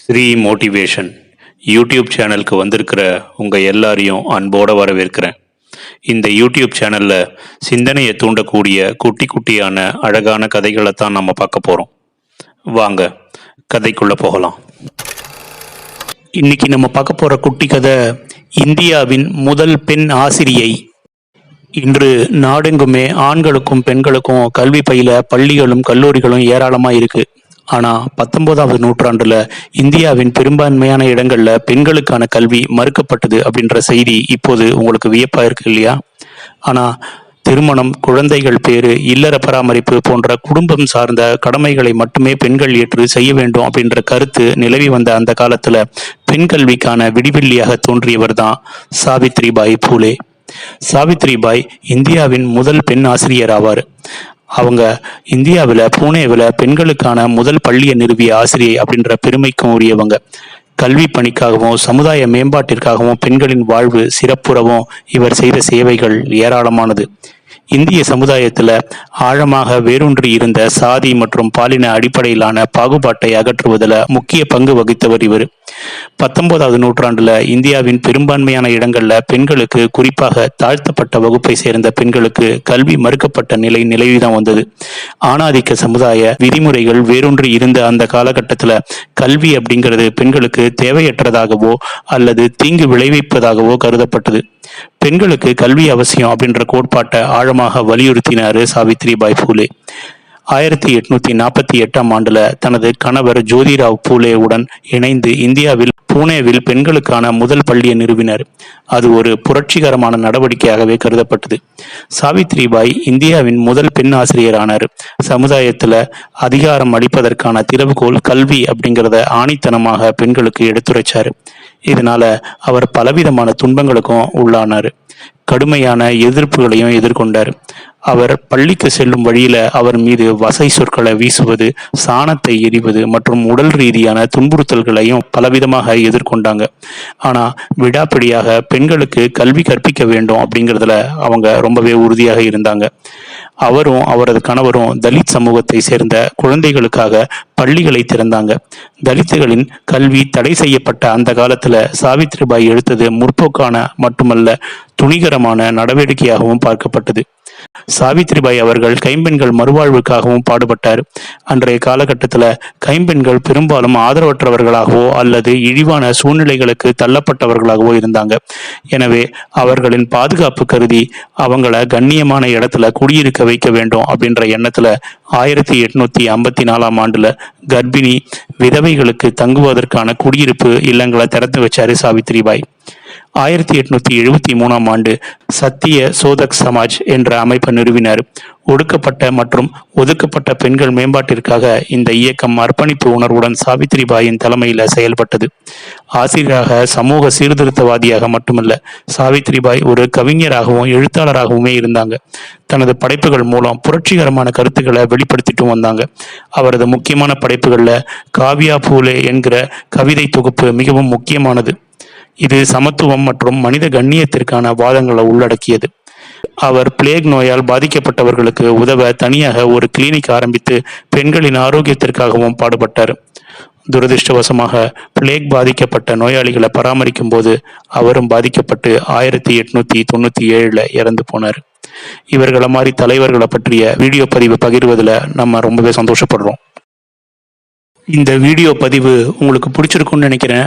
Sri motivation YouTube சேனலுக்கு வந்திருக்கிற உங்கள் எல்லாரையும் அன்போடு வரவேற்கிறேன். இந்த யூடியூப் சேனலில் சிந்தனையை தூண்டக்கூடிய குட்டி குட்டியான அழகான கதைகளை தான் நம்ம பார்க்க போகிறோம் வாங்க கதைக்குள்ளே போகலாம். இன்னைக்கு நம்ம பார்க்க போகிற குட்டி கதை இந்தியாவின் முதல் பெண் ஆசிரியை. இன்று நாடெங்குமே ஆண்களுக்கும் பெண்களுக்கும் கல்வி பயில பள்ளிகளும் கல்லூரிகளும் ஏராளமா இருக்கு. ஆனால் பத்தொன்பதாவது நூற்றாண்டில் இந்தியாவின் பெரும்பான்மையான இடங்களில் பெண்களுக்கான கல்வி மறுக்கப்பட்டது அப்படின்ற செய்தி இப்போது உங்களுக்கு வியப்பாக இருக்கு இல்லையா? ஆனால் திருமணம் குழந்தைகள் பேரு இல்லற பராமரிப்பு போன்ற குடும்பம் சார்ந்த கடமைகளை மட்டுமே பெண்கள் ஏற்று செய்ய வேண்டும் அப்படின்ற கருத்து நிலவி வந்த அந்த காலத்துல பெண் கல்விக்கான விடிவெள்ளியாக தோன்றியவர் தான் சாவித்ரிபாய் பூலே. சாவித்ரிபாய் இந்தியாவின் முதல் பெண் ஆசிரியர் ஆவார். அவங்க இந்தியாவில் புனேவில் பெண்களுக்கான முதல் பள்ளியை நிறுவிய ஆசிரியை அப்படின்ற பெருமைக்கும் உரியவங்க. கல்வி பணிக்காகவும் சமுதாய மேம்பாட்டிற்காகவும் பெண்களின் வாழ்வு சிறப்புறவும் இவர் செய்த சேவைகள் ஏராளமானது. இந்திய சமுதாயத்தில் ஆழமாக வேரூன்றி இருந்த சாதி மற்றும் பாலின அடிப்படையிலான பாகுபாட்டை அகற்றுவதில் முக்கிய பங்கு வகித்தவர் இவர். பத்தொன்பதாவது நூற்றாண்டில் இந்தியாவின் பெரும்பான்மையான இடங்களில் பெண்களுக்கு குறிப்பாக தாழ்த்தப்பட்ட வகுப்பை சேர்ந்த பெண்களுக்கு கல்வி மறுக்கப்பட்ட நிலை நிலவிதான் வந்தது. ஆணாதிக்க சமுதாய விதிமுறைகள் வேறொன்று இருந்த அந்த காலகட்டத்துல கல்வி அப்படிங்கிறது பெண்களுக்கு தேவையற்றதாகவோ அல்லது தீங்கு விளைவிப்பதாகவோ கருதப்பட்டது. பெண்களுக்கு கல்வி அவசியம் அப்படின்ற கோட்பாட்டை ஆழமாக வலியுறுத்தினாரு சாவித்ரிபாய் பூலே ஆயிரத்தி எட்நூத்தி நாற்பத்தி எட்டாம் ஆண்டுல தனது கணவர் ஜோதிராவ் பூலேவுடன் இணைந்து இந்தியாவில் பூனேவில் பெண்களுக்கான முதல் பள்ளியை நிறுவினர். அது ஒரு புரட்சிகரமான நடவடிக்கையாகவே கருதப்பட்டது. சாவித்ரிபாய் இந்தியாவின் முதல் பெண் ஆசிரியரானார். சமுதாயத்துல அதிகாரம் அளிப்பதற்கான திறவுகோல் கல்வி அப்படிங்கிறத ஆணித்தனமாக பெண்களுக்கு எடுத்துரைச்சாரு. இதனால அவர் பலவிதமான துன்பங்களுக்கும் உள்ளானார். கடுமையான எதிர்ப்புகளையும் எதிர்கொண்டார். அவர் பள்ளிக்கு செல்லும் வழியில அவர் மீது வசை சொற்களை வீசுவது சாணத்தை எரிவது மற்றும் உடல் ரீதியான துன்புறுத்தல்களையும் பலவிதமாக எதிர்கொண்டாங்க. ஆனா விடாப்பிடியாக பெண்களுக்கு கல்வி கற்பிக்க வேண்டும் அப்படிங்கிறதுல அவங்க ரொம்பவே உறுதியாக இருந்தாங்க. அவரும் அவரது கணவரும் தலித் சமூகத்தை சேர்ந்த குழந்தைகளுக்காக பள்ளிகளை திறந்தாங்க. தலித்துகளின் கல்வி தடை செய்யப்பட்ட அந்த காலத்துல சாவித்ரிபாய் எடுத்தது முற்போக்கான மட்டுமல்ல துணிகரமான நடவடிக்கையாகவும் பார்க்கப்பட்டது. சாவித்ரிபாய் அவர்கள் கைம்பெண்கள் மறுவாழ்வுக்காகவும் பாடுபட்டார். அன்றைய காலகட்டத்தில் கைம்பெண்கள் பெரும்பாலும் ஆதரவற்றவர்களாகவோ அல்லது இழிவான சூழ்நிலைகளுக்கு தள்ளப்பட்டவர்களாகவோ இருந்தாங்க. எனவே அவர்களின் பாதுகாப்பு கருதி அவங்கள கண்ணியமான இடத்துல குடியிருக்க வைக்க வேண்டும் அப்படின்ற எண்ணத்துல ஆயிரத்தி எட்நூத்தி ஐம்பத்தி நாலாம் ஆண்டுல கர்ப்பிணி விதவைகளுக்கு தங்குவதற்கான குடியிருப்பு இல்லங்களை திறந்து வச்சாரு சாவித்ரிபாய் ஆயிரத்தி எட்நூத்தி எழுபத்தி மூணாம் ஆண்டு சத்திய சோதக் சமாஜ் என்ற அமைப்பை நிறுவினார். ஒடுக்கப்பட்ட மற்றும் ஒதுக்கப்பட்ட பெண்கள் மேம்பாட்டிற்காக இந்த இயக்கம் அர்ப்பணிப்பு உணர்வுடன் சாவித்ரிபாயின் தலைமையில் செயல்பட்டது. ஆசிரியராக சமூக சீர்திருத்தவாதியாக மட்டுமல்ல சாவித்ரிபாய் ஒரு கவிஞராகவும் எழுத்தாளராகவுமே இருந்தாங்க. தனது படைப்புகள் மூலம் புரட்சிகரமான கருத்துக்களை வெளிப்படுத்திட்டு வந்தாங்க. அவரது முக்கியமான படைப்புகளில் காவியா பூலே என்கிற கவிதை தொகுப்பு மிகவும் முக்கியமானது. இது சமத்துவம் மற்றும் மனித கண்ணியத்திற்கான வாதங்களை உள்ளடக்கியது. அவர் பிளேக் நோயால் பாதிக்கப்பட்டவர்களுக்கு உதவ தனியாக ஒரு கிளினிக் ஆரம்பித்து பெண்களின் ஆரோக்கியத்திற்காகவும் பாடுபட்டார். துரதிருஷ்டவசமாக பிளேக் பாதிக்கப்பட்ட நோயாளிகளை பராமரிக்கும் போது அவரும் பாதிக்கப்பட்டு ஆயிரத்தி எட்நூத்தி தொண்ணூத்தி ஏழுல இறந்து போனார். இவர்களை மாதிரி தலைவர்களை பற்றிய வீடியோ பதிவு பகிர்வதில் நம்ம ரொம்பவே சந்தோஷப்படுறோம். இந்த வீடியோ பதிவு உங்களுக்கு பிடிச்சிருக்கும்னு நினைக்கிறேன்.